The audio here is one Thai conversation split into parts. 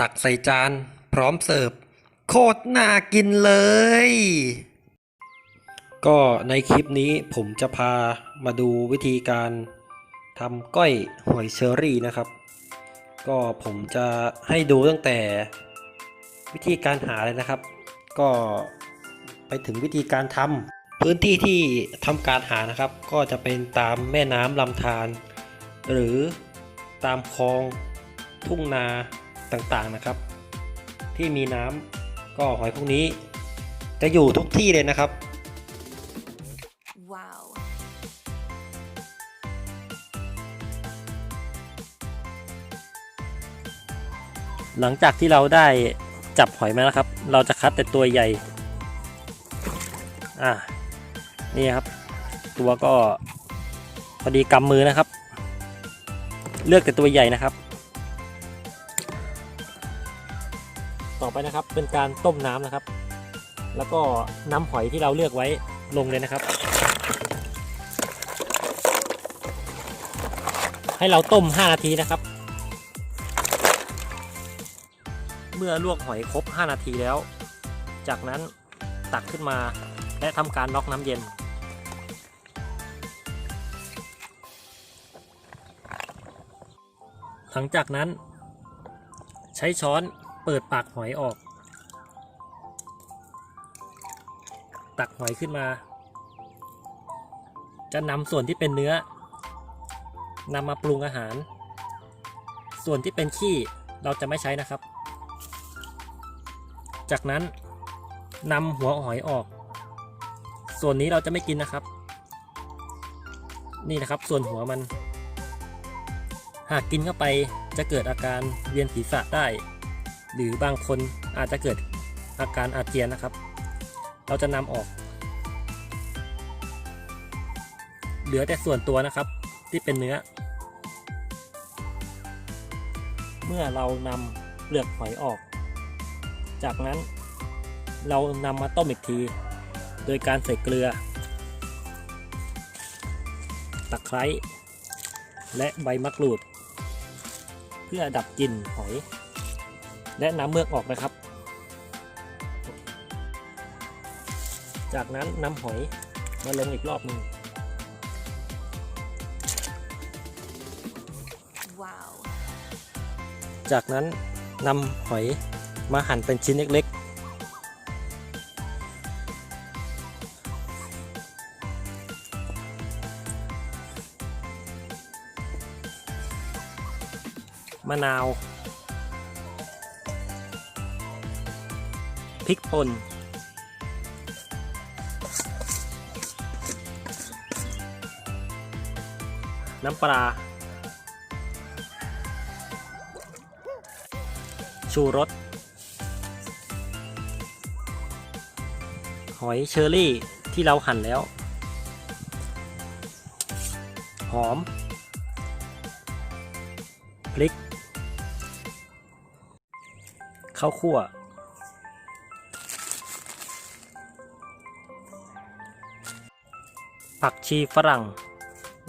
ตักใส่จาน พร้อมเสิร์ฟ โคตรน่ากินเลย ก็ในคลิปนี้ผมจะพามาดูวิธีการทำก้อยหอยเชอรี่นะครับ ก็ผมจะให้ดูตั้งแต่วิธีการหาเลยนะครับ ก็ไปถึงวิธีการทำพื้นที่ที่ทำการหานะครับ ก็จะเป็นตามแม่น้ำลำธารหรือตามคลองทุ่งนา ต่างๆนะครับ ที่มีน้ำก็หอยพวกนี้ จะอยู่ทุกที่เลยนะครับ Wow. หลังจากที่เราได้จับหอยมาแล้วครับ เราจะคัดแต่ตัวใหญ่ อ่า นี่ครับ ตัวก็พอดีกำมือนะครับ เลือกแต่ตัวใหญ่นะครับ ต่อไปนะครับ เป็นการต้มน้ำนะครับ แล้วก็น้ำหอยที่เราเลือกไว้ลงเลยนะครับ ให้เราต้ม 5 นาทีนะครับ เมื่อลวกหอยครบ 5 นาทีแล้ว จากนั้นตักขึ้นมาและทำการน็อกน้ำเย็น หลังจากนั้น ใช้ช้อน เปิดปากหอยออก ตักหอยขึ้นมา จะนำส่วนที่เป็นเนื้อนำมาปรุงอาหาร ส่วนที่เป็นขี้เราจะไม่ใช้นะครับ จากนั้นนำหัวหอยออก ส่วนนี้เราจะไม่กินนะครับ นี่นะครับส่วนหัวมัน หากกินเข้าไปจะเกิดอาการเวียนศีรษะได้ หรือบางคนอาจจะเกิดอาการอาเจียนนะครับ เราจะนำออก เหลือแต่ส่วนตัวนะครับที่เป็นเนื้อ เมื่อเรานำเปลือกหอยออก จากนั้นเรานำมาต้มอีกที โดยการใส่เกลือ ตะไคร้และใบมะกรูด เพื่อดับกลิ่นหอย และน้ำเมือกออกนะครับ จากนั้นนำหอยมาลงอีกรอบหนึ่ง Wow. จากนั้นนำหอยมาหั่นเป็นชิ้นเล็กๆ มะนาว พริกป่นน้ำปลา ชูรส หอยเชอรี่ที่เราหั่นแล้ว หอม พริก ข้าวคั่ว ผักชีฝรั่ง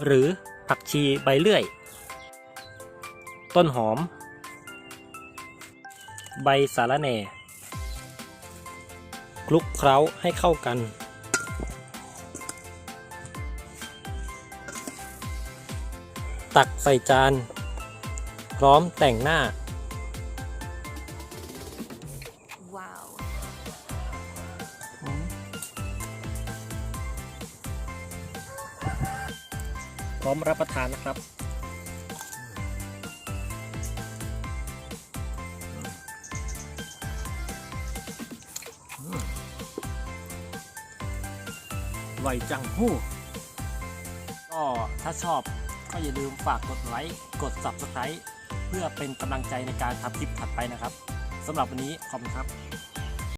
หรือผักชีใบเลื่อย ต้นหอม ใบสาระแหน่ คลุกเคล้าให้เข้ากัน ตักใส่จาน พร้อมแต่งหน้า พร้อมรับประทานนะครับไหวจังหู้ก็ถ้าชอบก็อย่าลืมฝากกดไลค์ กด Subscribe เพื่อเป็นกำลังใจในการทำคลิปถัดไปนะครับสำหรับวันนี้ขอบคุณครับ